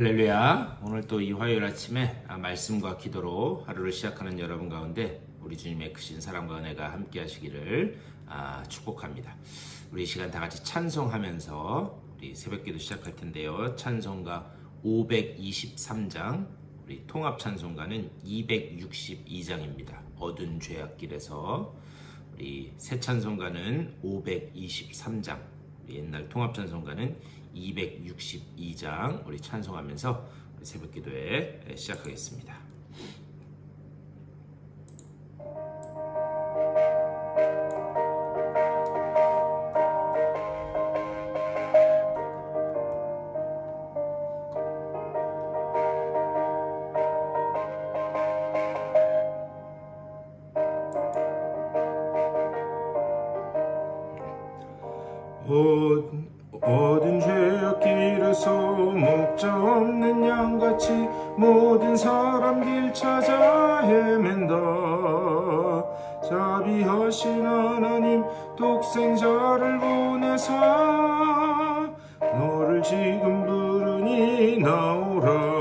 할렐루야. 오늘 또 이 화요일 아침에 아, 말씀과 기도로 하루를 시작하는 여러분 가운데 우리 주님의 크신 사랑과 은혜가 함께 하시기를 아, 축복합니다. 우리 이 시간 다 같이 찬송하면서 우리 새벽 기도 시작할 텐데요. 찬송가 523장, 우리 통합 찬송가는 262장입니다. 어두운 죄악길에서 우리 새 찬송가는 523장, 우리 옛날 통합 찬송가는 262장 우리 찬송하면서 새벽 기도에 시작하겠습니다. 없는 양같이 모든 사람 길 찾아 헤맨다 자비하신 하나님 독생자를 보내사. 너를 지금 부르니 나오라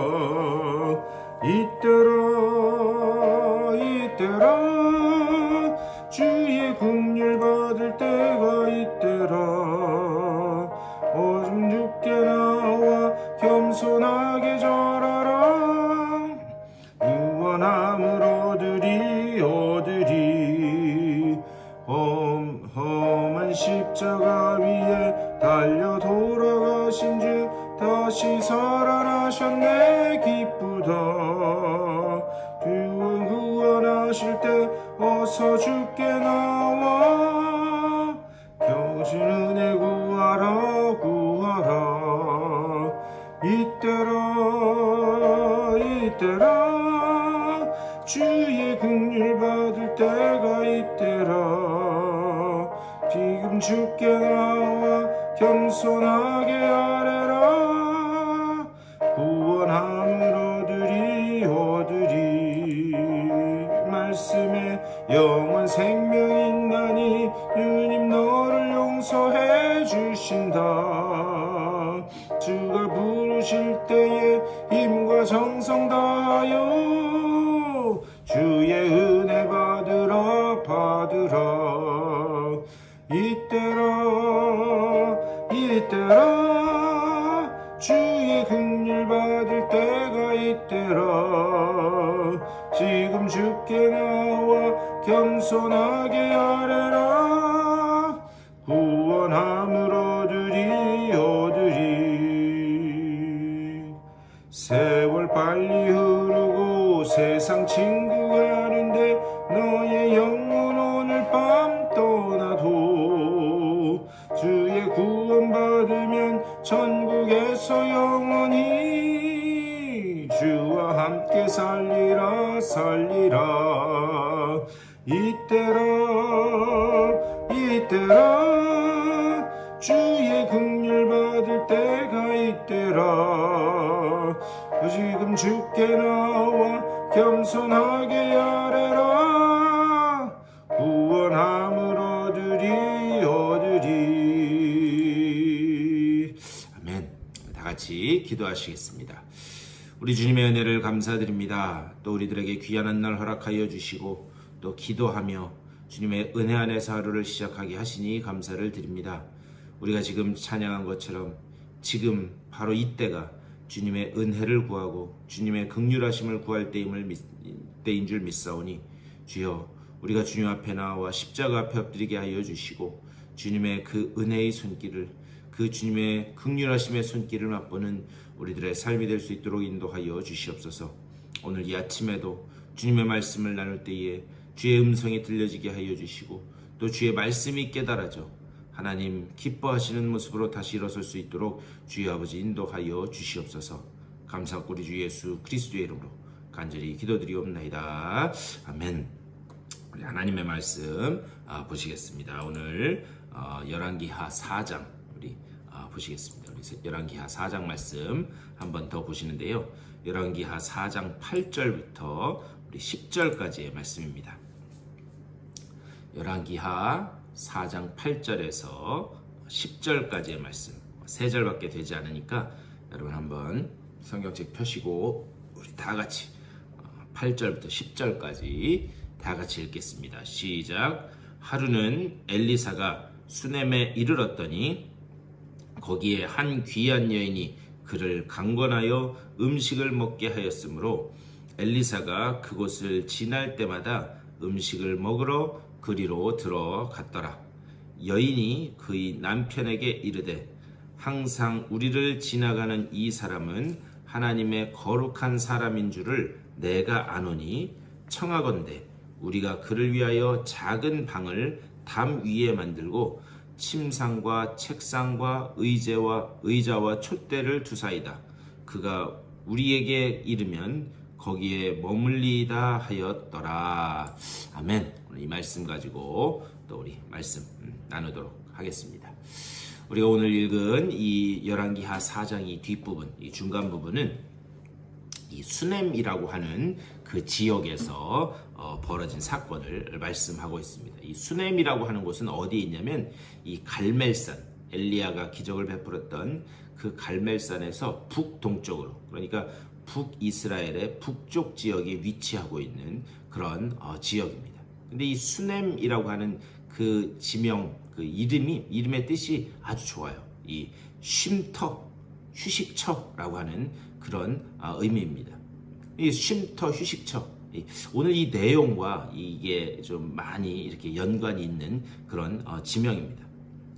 어서 겸 이때라 주의 긍휼 받을 때가 이때라 지금 주께 나와 겸손하게 아뢰라 구원함을 얻으리 얻으리 아멘. 다 같이 기도하시겠습니다. 우리 주님의 은혜를 감사드립니다. 또 우리들에게 귀한 한날 허락하여 주시고 또 기도하며 주님의 은혜 안에서 하루를 시작하게 하시니 감사를 드립니다. 우리가 지금 찬양한 것처럼 지금 바로 이때가 주님의 은혜를 구하고 주님의 극률하심을 구할 때임을 믿, 때인 줄 믿사오니 주여 우리가 주님 앞에 나와 십자가 앞에 엎드리게 하여 주시고 주님의 그 은혜의 손길을 그 주님의 극률하심의 손길을 맛보는 우리들의 삶이 될 수 있도록 인도하여 주시옵소서. 오늘 이 아침에도 주님의 말씀을 나눌 때에 주의 음성이 들려지게 하여 주시고 또 주의 말씀이 깨달아져 하나님 기뻐하시는 모습으로 다시 일어설 수 있도록 주의 아버지 인도하여 주시옵소서. 감사하고 우리 주 예수 그리스도의 이름으로 간절히 기도드리옵나이다. 아멘. 우리 하나님의 말씀 아, 보시겠습니다. 오늘 어, 열왕기하 4장 우리 아, 보시겠습니다. 우리 열왕기하 4장 말씀 한 번 더 보시는데요. 열왕기하 4장 8절부터 우리 10절까지의 말씀입니다. 열왕기하 4장 8절에서 10절까지의 말씀 세 절밖에 되지 않으니까 여러분 한번 성경책 펴시고 우리 다 같이 8절부터 10절까지 다 같이 읽겠습니다. 시작. 하루는 엘리사가 수넴에 이르렀더니 거기에 한 귀한 여인이 그를 강권하여 음식을 먹게 하였으므로 엘리사가 그곳을 지날 때마다 음식을 먹으러 그리로 들어갔더라. 여인이 그의 남편에게 이르되 항상 우리를 지나가는 이 사람은 하나님의 거룩한 사람인 줄을 내가 아노니 청하건대 우리가 그를 위하여 작은 방을 담 위에 만들고 침상과 책상과 의제와 의자와 촛대를 두사이다. 그가 우리에게 이르면 거기에 머물리다 하였더라. 아멘. 이 말씀 가지고 또 우리 말씀 음, 나누도록 하겠습니다. 우리가 오늘 읽은 이 열왕기하 4장 이 뒷부분, 이 중간 부분은 이 수넴이라고 하는 그 지역에서 어, 벌어진 사건을 말씀하고 있습니다. 이 수넴이라고 하는 곳은 어디에 있냐면 이 갈멜산 엘리야가 기적을 베풀었던 그 갈멜산에서 북동쪽으로 그러니까 북이스라엘의 북쪽 지역에 위치하고 있는 그런 어, 지역입니다. 근데 이 수넴이라고 하는 그 지명 그 이름이 이름의 뜻이 아주 좋아요. 이 쉼터 휴식처라고 하는 그런 아, 의미입니다. 이 쉼터 휴식처. 이- 오늘 이 내용과 이게 좀 많이 이렇게 연관이 있는 그런 어, 지명입니다.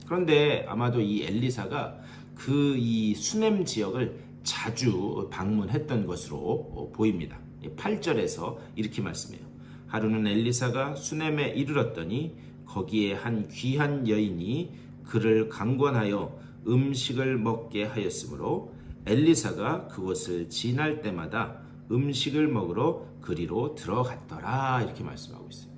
그런데 아마도 이 엘리사가 그 이 수넴 지역을 자주 방문했던 것으로 어, 보입니다. 8절에서 이렇게 말씀해요. 하루는 엘리사가 수넴에 이르렀더니 거기에 한 귀한 여인이 그를 강권하여 음식을 먹게 하였으므로 엘리사가 그곳을 지날 때마다 음식을 먹으러 그리로 들어갔더라 이렇게 말씀하고 있어요.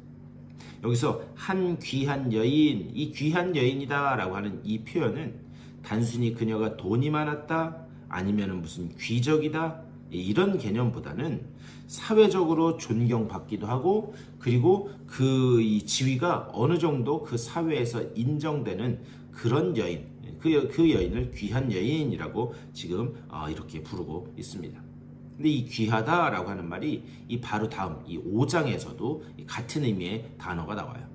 여기서 한 귀한 여인, 이 귀한 여인이다라고 하는 이 표현은 단순히 그녀가 돈이 많았다 아니면 무슨 귀적이다 이런 개념보다는 사회적으로 존경받기도 하고 그리고 그 이 지위가 어느 정도 그 사회에서 인정되는 그런 여인 그, 여- 그 여인을 귀한 여인이라고 지금 어, 이렇게 부르고 있습니다. 근데 이 귀하다라고 하는 말이 이 바로 다음 이 5장에서도 같은 의미의 단어가 나와요.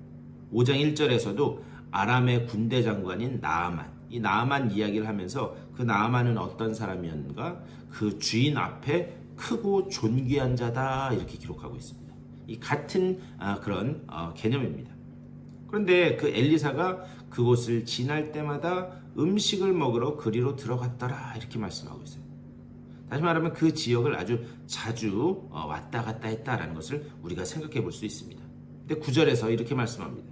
5장 1절에서도 아람의 군대 장관인 나아만 이 나아만 이야기를 하면서 그 나아만은 어떤 사람이었는가 그 주인 앞에 크고 존귀한 자다 이렇게 기록하고 있습니다. 이 같은 아, 그런 어, 개념입니다. 그런데 그 엘리사가 그곳을 지날 때마다 음식을 먹으러 그리로 들어갔더라 이렇게 말씀하고 있어요. 다시 말하면 그 지역을 아주 자주 어, 왔다 갔다 했다라는 것을 우리가 생각해 볼 수 있습니다. 근데 9절에서 이렇게 말씀합니다.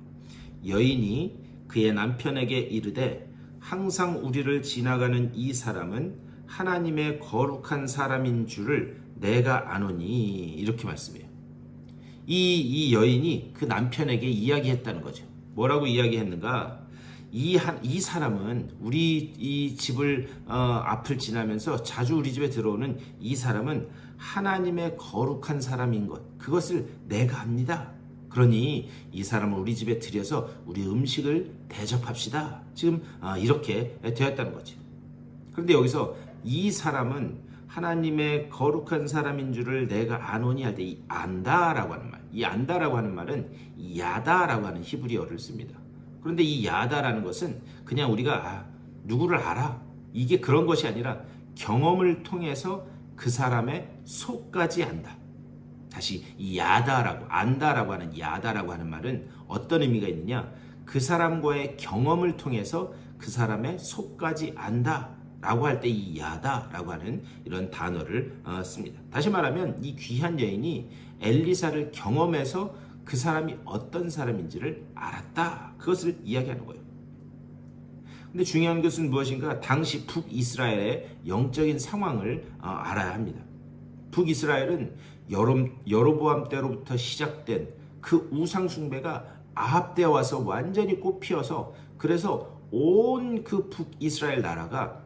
여인이 그의 남편에게 이르되 항상 우리를 지나가는 이 사람은 하나님의 거룩한 사람인 줄을 내가 아노니 이렇게 말씀해요. 이, 이 여인이 그 남편에게 이야기했다는 거죠. 뭐라고 이야기했는가? 이, 한, 이 사람은 우리 이 집을 어, 앞을 지나면서 자주 우리 집에 들어오는 이 사람은 하나님의 거룩한 사람인 것 그것을 내가 압니다. 그러니 이 사람을 우리 집에 들여서 우리 음식을 대접합시다. 지금 아, 이렇게 되었다는 거죠. 그런데 여기서 이 사람은 하나님의 거룩한 사람인 줄을 내가 아노니 할 때 이 안다라고 하는 말, 이 안다라고 하는 말은 이 야다라고 하는 히브리어를 씁니다. 그런데 이 야다라는 것은 그냥 우리가 아, 누구를 알아 이게 그런 것이 아니라 경험을 통해서 그 사람의 속까지 안다. 다시 이 야다라고 안다라고 하는 야다라고 하는 말은 어떤 의미가 있느냐? 그 사람과의 경험을 통해서 그 사람의 속까지 안다. 라고 할 때 이 야다라고 하는 이런 단어를 어, 씁니다. 다시 말하면 이 귀한 여인이 엘리사를 경험해서 그 사람이 어떤 사람인지를 알았다. 그것을 이야기하는 거예요. 근데 중요한 것은 무엇인가? 당시 북이스라엘의 영적인 상황을 어, 알아야 합니다. 북이스라엘은 여로, 여로보암 때로부터 시작된 그 우상 숭배가 아합 때 와서 완전히 꽃피어서 그래서 온 그 북이스라엘 나라가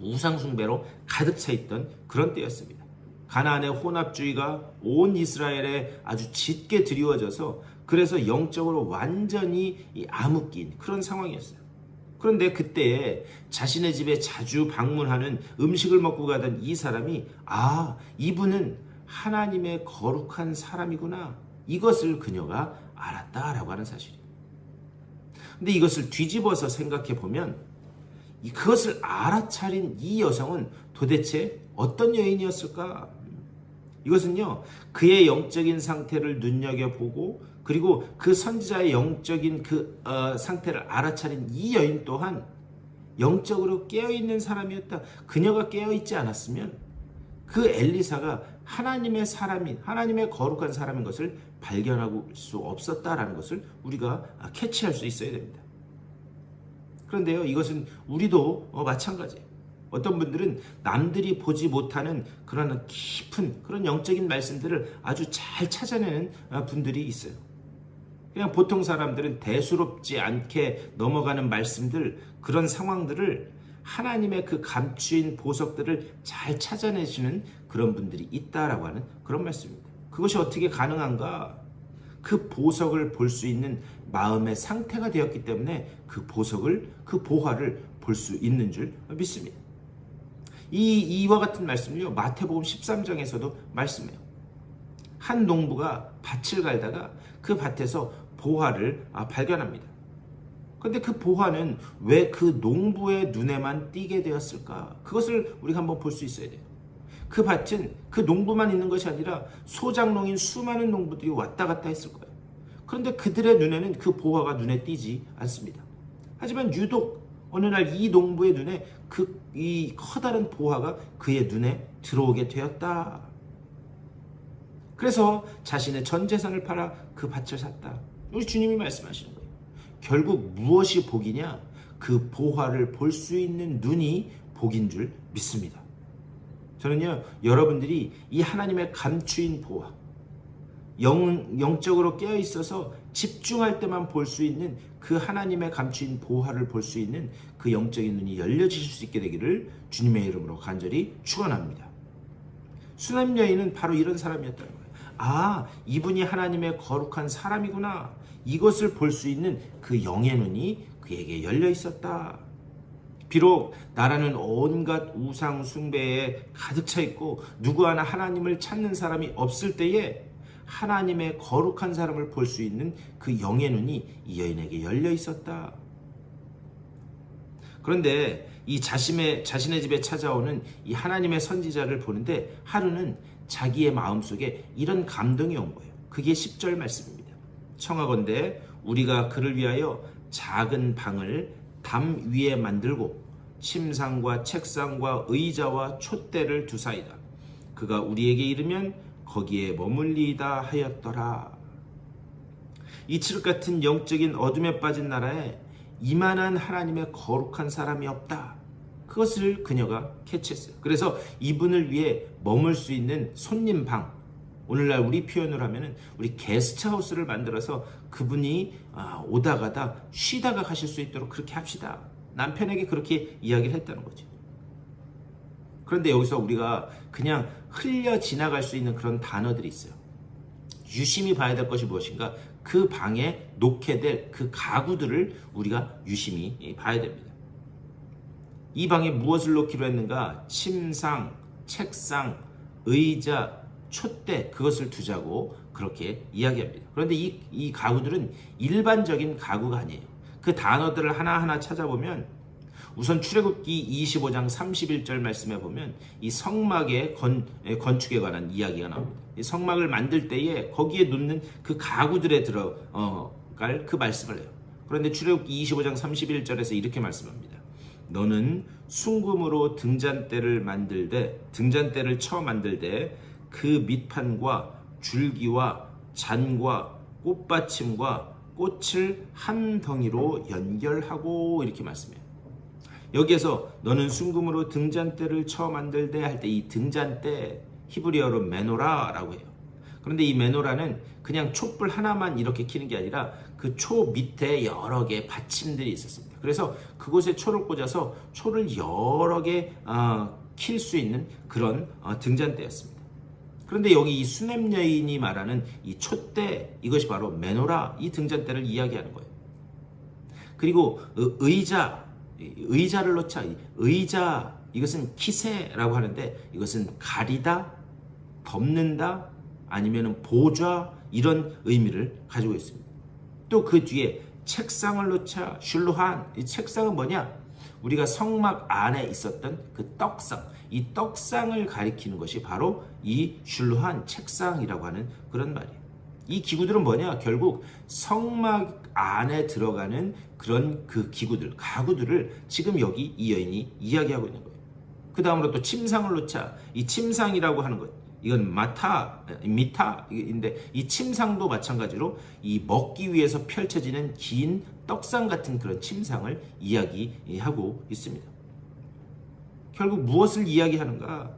우상 숭배로 가득 차 있던 그런 때였습니다. 가나안의 혼합주의가 온 이스라엘에 아주 짙게 드리워져서 그래서 영적으로 완전히 이 암흑기인 그런 상황이었어요. 그런데 그때 자신의 집에 자주 방문하는 음식을 먹고 가던 이 사람이 아, 이분은 하나님의 거룩한 사람이구나. 이것을 그녀가 알았다라고 하는 사실이에요. 근데 이것을 뒤집어서 생각해 보면 이- 그것을 알아차린 이 여성은 도대체 어떤 여인이었을까? 이것은요, 그의 영적인 상태를 눈여겨보고, 그리고 그 선지자의 영적인 그 어, 상태를 알아차린 이 여인 또한 영적으로 깨어있는 사람이었다. 그녀가 깨어있지 않았으면 그 엘리사가 하나님의 사람인, 하나님의 거룩한 사람인 것을 발견하고 수 없었다라는 것을 우리가 아, 캐치할 수 있어야 됩니다. 그런데요, 이것은 우리도 어, 마찬가지예요. 어떤 분들은 남들이 보지 못하는 그런 깊은 그런 영적인 말씀들을 아주 잘 찾아내는 어, 분들이 있어요. 그냥 보통 사람들은 대수롭지 않게 넘어가는 말씀들, 그런 상황들을 하나님의 그 감추인 보석들을 잘 찾아내시는 그런 분들이 있다라고 하는 그런 말씀입니다. 그것이 어떻게 가능한가? 그 보석을 볼 수 있는 마음의 상태가 되었기 때문에 그 보석을, 그 보화를 볼 수 있는 줄 믿습니다. 이, 이와 같은 말씀을요, 마태복음 13장에서도 말씀해요. 한 농부가 밭을 갈다가 그 밭에서 보화를 아, 발견합니다. 근데 그 보화는 왜 그 농부의 눈에만 띄게 되었을까? 그것을 우리가 한번 볼 수 있어야 돼요. 그 밭은 그 농부만 있는 것이 아니라 소장농인 수많은 농부들이 왔다 갔다 했을 거예요. 그런데 그들의 눈에는 그 보화가 눈에 띄지 않습니다. 하지만 유독 어느 날 이 농부의 눈에 그 이 커다란 보화가 그의 눈에 들어오게 되었다. 그래서 자신의 전 재산을 팔아 그 밭을 샀다. 우리 주님이 말씀하시는 거예요. 결국 무엇이 복이냐? 그 보화를 볼 수 있는 눈이 복인 줄 믿습니다. 저는요, 여러분들이 이 하나님의 감추인 보화, 영, 영적으로 깨어 있어서 집중할 때만 볼 수 있는 그 하나님의 감추인 보화를 볼 수 있는 그 영적인 눈이 열려지실 수 있게 되기를 주님의 이름으로 간절히 축원합니다. 수남 여인은 바로 이런 사람이었다는 거예요. 아, 이분이 하나님의 거룩한 사람이구나. 이것을 볼 수 있는 그 영의 눈이 그에게 열려 있었다. 비록 나라는 온갖 우상 숭배에 가득 차 있고 누구 하나 하나님을 찾는 사람이 없을 때에 하나님의 거룩한 사람을 볼 수 있는 그 영의 눈이 이 여인에게 열려 있었다. 그런데 이 자신의 자신의 집에 찾아오는 이 하나님의 선지자를 보는데 하루는 자기의 마음속에 이런 감동이 온 거예요. 그게 10절 말씀입니다. 청하건대 우리가 그를 위하여 작은 방을 담 위에 만들고 침상과 책상과 의자와 촛대를 두사이다. 그가 우리에게 이르면 거기에 머물리다 하였더라. 이 칠흑 같은 영적인 어둠에 빠진 나라에 이만한 하나님의 거룩한 사람이 없다. 그것을 그녀가 캐치했어요. 그래서 이분을 위해 머물 수 있는 손님 방, 오늘날 우리 표현을 하면은 우리 게스트하우스를 만들어서 그분이 아, 오다 가다 쉬다가 가실 수 있도록 그렇게 합시다. 남편에게 그렇게 이야기를 했다는 거죠. 그런데 여기서 우리가 그냥 흘려 지나갈 수 있는 그런 단어들이 있어요. 유심히 봐야 될 것이 무엇인가? 그 방에 놓게 될 그 가구들을 우리가 유심히 봐야 됩니다. 이 방에 무엇을 놓기로 했는가? 침상, 책상, 의자, 촛대 그것을 두자고 그렇게 이야기합니다. 그런데 이, 이 가구들은 일반적인 가구가 아니에요. 그 단어들을 하나하나 찾아보면 우선 출애굽기 25장 31절 말씀에 보면 이 성막의 건, 건축에 관한 이야기가 나옵니다. 이 성막을 만들 때에 거기에 놓는 그 가구들에 들어갈 그 말씀을 해요. 그런데 출애굽기 25장 31절에서 이렇게 말씀합니다. 너는 순금으로 등잔대를 만들되 등잔대를 쳐 만들되 그 밑판과 줄기와 잔과 꽃받침과 꽃을 한 덩이로 연결하고 이렇게 말씀해요. 여기에서 너는 순금으로 등잔대를 쳐 만들되 할 때 이 등잔대 히브리어로 메노라라고 해요. 그런데 이 메노라는 그냥 촛불 하나만 이렇게 켜는 게 아니라 그 초 밑에 여러 개의 받침들이 있었습니다. 그래서 그곳에 초를 꽂아서 초를 여러 개킬 수 있는 그런 어, 등잔대였습니다. 그런데 여기 이 수냄 여인이 말하는 이 촛대 이것이 바로 메노라 이 등잔대를 이야기하는 거예요. 그리고 의자 이 의자를. 이 의자 이것은 키세라고 하는데 이것은 가리다, 덮는다, 아니면 보좌 이런 의미를 가지고 있습니다. 또 그 뒤에 책상을 놓자 슐루한 이 책상은 뭐냐? 우리가 성막 안에 있었던 그 떡상 이 떡상을 가리키는 것이 바로 이 슐루한 책상이라고 하는 그런 말이에요. 이 기구들은 뭐냐? 결국 성막 안에 들어가는 그런 그 기구들, 가구들을 지금 여기 이 여인이 이야기하고 있는 거예요. 그 다음으로 또 침상을 놓자. 이 침상이라고 하는 것. 이건 마타, 미타인데 이 침상도 마찬가지로 이 먹기 위해서 펼쳐지는 긴 떡상 같은 그런 침상을 이야기하고 있습니다. 결국 무엇을 이야기하는가?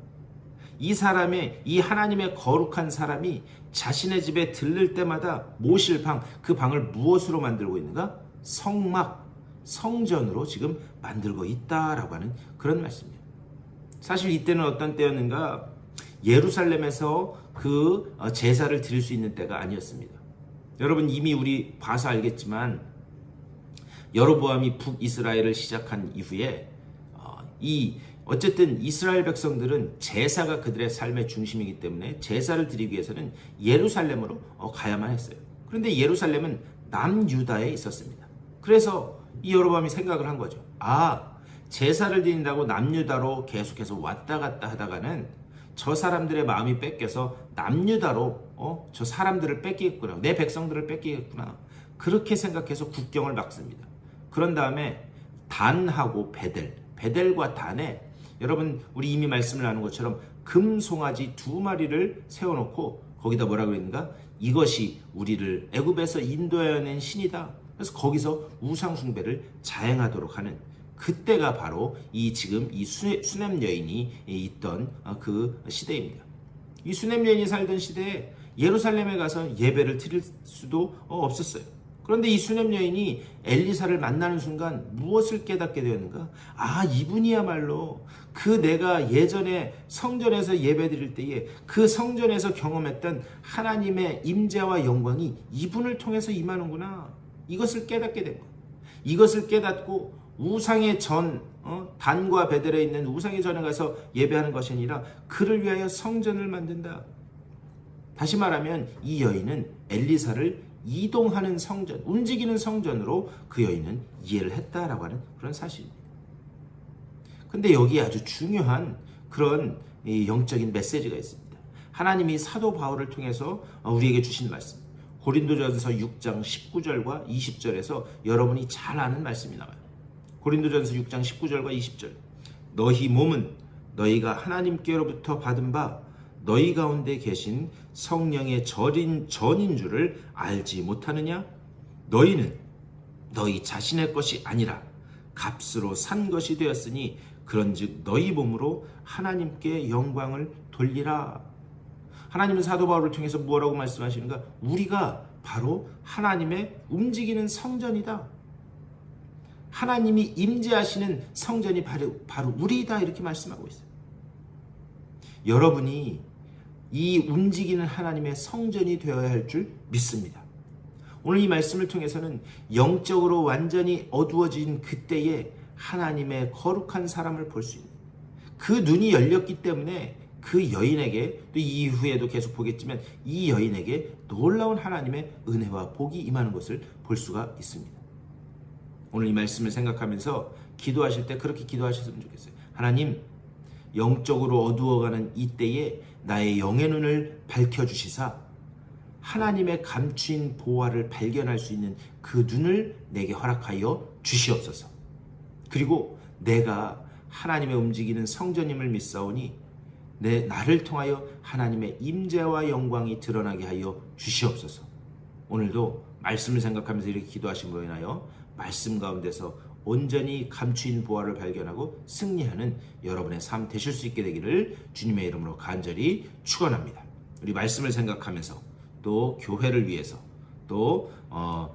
이 사람의 이 하나님의 거룩한 사람이 자신의 집에 들를 때마다 모실 방, 그 방을 무엇으로 만들고 있는가? 성막, 성전으로 지금 만들고 있다라고 하는 그런 말씀이에요. 사실 이때는 어떤 때였는가? 예루살렘에서 그 어, 제사를 드릴 수 있는 때가 아니었습니다. 여러분 이미 우리 봐서 알겠지만 여로보암이 북이스라엘을 시작한 이후에 어, 이 어쨌든 이스라엘 백성들은 제사가 그들의 삶의 중심이기 때문에 제사를 드리기 위해서는 예루살렘으로 어, 가야만 했어요. 그런데 예루살렘은 남유다에 있었습니다. 그래서 이 여로보암이 생각을 한 거죠. 아 제사를 드린다고 남유다로 계속해서 왔다 갔다 하다가는 저 사람들의 마음이 뺏겨서 남유다로 어, 저 사람들을 뺏기겠구나. 내 백성들을 뺏기겠구나. 그렇게 생각해서 국경을 막습니다. 그런 다음에 단하고 베델, 베델과 단에 여러분 우리 이미 말씀을 나눈 것처럼 금송아지 두 마리를 세워놓고 거기다 뭐라고 그랬는가? 이것이 우리를 애굽에서 인도해낸 신이다. 그래서 거기서 우상 숭배를 자행하도록 하는 그때가 바로 이 지금 이 수- 수냄 여인이 있던 어, 그 시대입니다. 이 수냄 여인이 살던 시대에 예루살렘에 가서 예배를 드릴 수도 어, 없었어요. 그런데 이 수냄 여인이 엘리사를 만나는 순간 무엇을 깨닫게 되었는가? 아, 이분이야말로 그 내가 예전에 성전에서 예배 드릴 때에 그 성전에서 경험했던 하나님의 임재와 영광이 이분을 통해서 임하는구나. 이것을 깨닫게 된 거예요. 이것을 깨닫고 우상의 전, 어? 단과 베델에 있는 우상의 전에 가서 예배하는 것이 아니라 그를 위하여 성전을 만든다. 다시 말하면 이 여인은 엘리사를 이동하는 성전, 움직이는 성전으로 그 여인은 이해를 했다라고 하는 그런 사실입니다. 근데 여기에 아주 중요한 그런 이 영적인 메시지가 있습니다. 하나님이 사도 바울을 통해서 우리에게 주신 말씀. 고린도전서 6장 19절과 20절에서 여러분이 잘 아는 말씀이 나와요. 고린도전서 6장 19절과 20절. 너희 몸은 너희가 하나님께로부터 받은 바 너희 가운데 계신 성령의 절인 전인 줄을 알지 못하느냐? 너희는 너희 자신의 것이 아니라 값으로 산 것이 되었으니 그런즉 너희 몸으로 하나님께 영광을 돌리라. 하나님은 사도 바울을 통해서 뭐라고 말씀하시는가? 우리가 바로 하나님의 움직이는 성전이다. 하나님이 임재하시는 성전이 바로, 바로 우리다 이렇게 말씀하고 있어요. 여러분이 이 움직이는 하나님의 성전이 되어야 할 줄 믿습니다. 오늘 이 말씀을 통해서는 영적으로 완전히 어두워진 그때에 하나님의 거룩한 사람을 볼 수 있는 그 눈이 열렸기 때문에 그 여인에게 또 이후에도 계속 보겠지만 이 여인에게 놀라운 하나님의 은혜와 복이 임하는 것을 볼 수가 있습니다. 오늘 이 말씀을 생각하면서 기도하실 때 그렇게 기도하셨으면 좋겠어요. 하나님, 영적으로 어두워가는 이때에 나의 영의 눈을 밝혀 주시사 하나님의 감추인 보화를 발견할 수 있는 그 눈을 내게 허락하여 주시옵소서. 그리고 내가 하나님의 움직이는 성전임을 믿사오니 내 나를 통하여 하나님의 임재와 영광이 드러나게 하여 주시옵소서. 오늘도 말씀을 생각하면서 이렇게 기도하신 거에 인하여 말씀 가운데서 온전히 감추인 보화를 발견하고 승리하는 여러분의 삶 되실 수 있게 되기를 주님의 이름으로 간절히 축원합니다. 우리 말씀을 생각하면서 또 교회를 위해서 또 어, 어,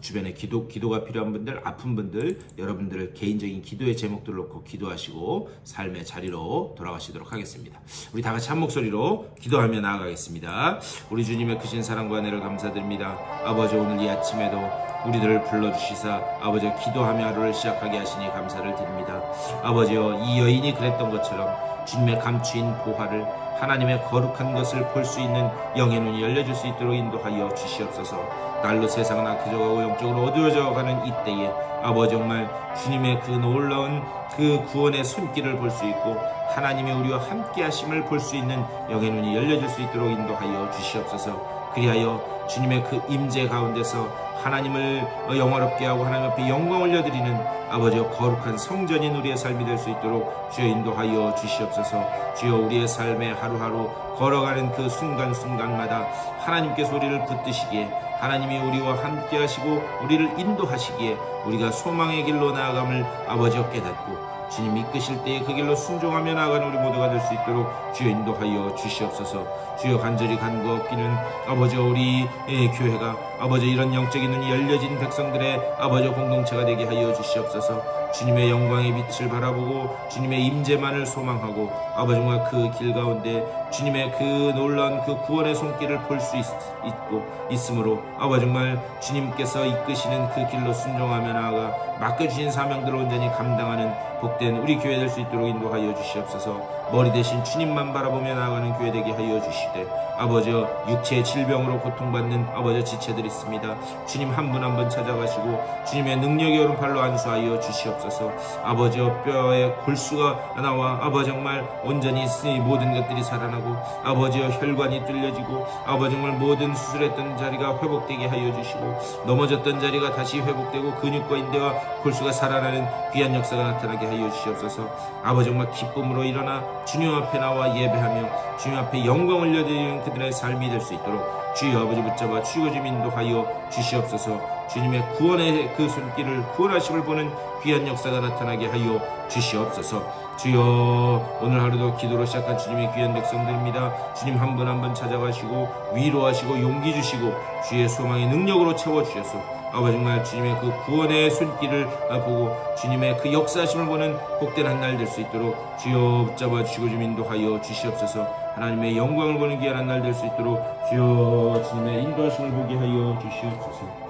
주변에 기도 기도가 필요한 분들, 아픈 분들, 여러분들 개인적인 기도의 제목들 놓고 기도하시고 삶의 자리로 돌아가시도록 하겠습니다. 우리 다 같이 한 목소리로 기도하며 나아가겠습니다. 우리 주님의 크신 사랑과 은혜를 감사드립니다. 아버지 오늘 이 아침에도 우리들을 불러주시사 아버지 기도하며 하루를 시작하게 하시니 감사를 드립니다. 아버지여 이 여인이 그랬던 것처럼 주님의 감추인 보화를 하나님의 거룩한 것을 볼 수 있는 영의 눈이 열려질 수 있도록 인도하여 주시옵소서. 날로 세상은 악해져가고 영적으로 어두워져 가는 이때에 아버지 정말 주님의 그 놀라운 그 구원의 손길을 볼 수 있고 하나님이 우리와 함께 하심을 볼 수 있는 영의 눈이 열려질 수 있도록 인도하여 주시옵소서. 그리하여 주님의 그 임재 가운데서 하나님을 영화롭게 하고 하나님 앞에 영광을 올려드리는 아버지의 거룩한 성전인 우리의 삶이 될 수 있도록 주여 인도하여 주시옵소서 주여 우리의 삶에 하루하루 걸어가는 그 순간순간마다 하나님께서 우리를 붙드시기에 하나님이 우리와 함께 하시고 우리를 인도하시기에 우리가 소망의 길로 나아감을 아버지여 깨닫고 주님 이끄실 때에 그 길로 순종하며 나아가는 우리 모두가 될 수 있도록 주여 인도하여 주시옵소서. 주여 간절히 간구 없기는 아버지 우리 예, 교회가 아버지 이런 영적인 눈이 열려진 백성들의 아버지 공동체가 되게 하여 주시옵소서. 주님의 영광의 빛을 바라보고 주님의 임재만을 소망하고 아버지 정말 그길 가운데 주님의 그 놀라운 그 구원의 손길을 볼 수 있고 있으므로 아버지 정말 주님께서 이끄시는 그 길로 순종하며 나아가 맡겨주신 사명들을 온전히 감당하는 복된 우리 교회 될 수 있도록 인도하여 주시옵소서 머리 대신 주님만 바라보며 나아가는 교회 되게 하여 주시되 아버지여 육체의 질병으로 고통받는 아버지 지체들 있습니다. 주님 한분 한분 찾아가시고 주님의 능력의 오른팔로 안수하여 주시옵소서. 아버지여 뼈에 골수가 나와 아버지 정말 온전히 이 모든 것들이 살아나고 아버지여 혈관이 뚫려지고 아버지 정말 모든 수술했던 자리가 회복되게 하여 주시고 넘어졌던 자리가 다시 회복되고 근육과 인대와 골수가 살아나는 귀한 역사가 나타나게 하여 주시옵소서. 아버지 정말 기쁨으로 일어나 주님 앞에 나와 예배하며 주님 앞에 영광을 올려드리는 그들의 삶이 될 수 있도록 주여 아버지 붙잡아 주여 좀 인도하여 주시옵소서. 주님의 구원의 그 손길을 구원하심을 보는 귀한 역사가 나타나게 하여 주시옵소서. 주여 오늘 하루도 기도로 시작한 주님의 귀한 백성들입니다. 주님 한 분 한 분 찾아가시고 위로하시고 용기 주시고 주의 소망의 능력으로 채워주셔서 아버지 정말 주님의 그 구원의 손길을 보고 주님의 그 역사하심을 보는 복된 한 날 될 수 있도록 주여 붙잡아 주시고 좀 인도하여 주시옵소서. 하나님의 영광을 보는 귀한 한 날 될 수 있도록 주여 주님의 인도하심을 보게 하여 주시옵소서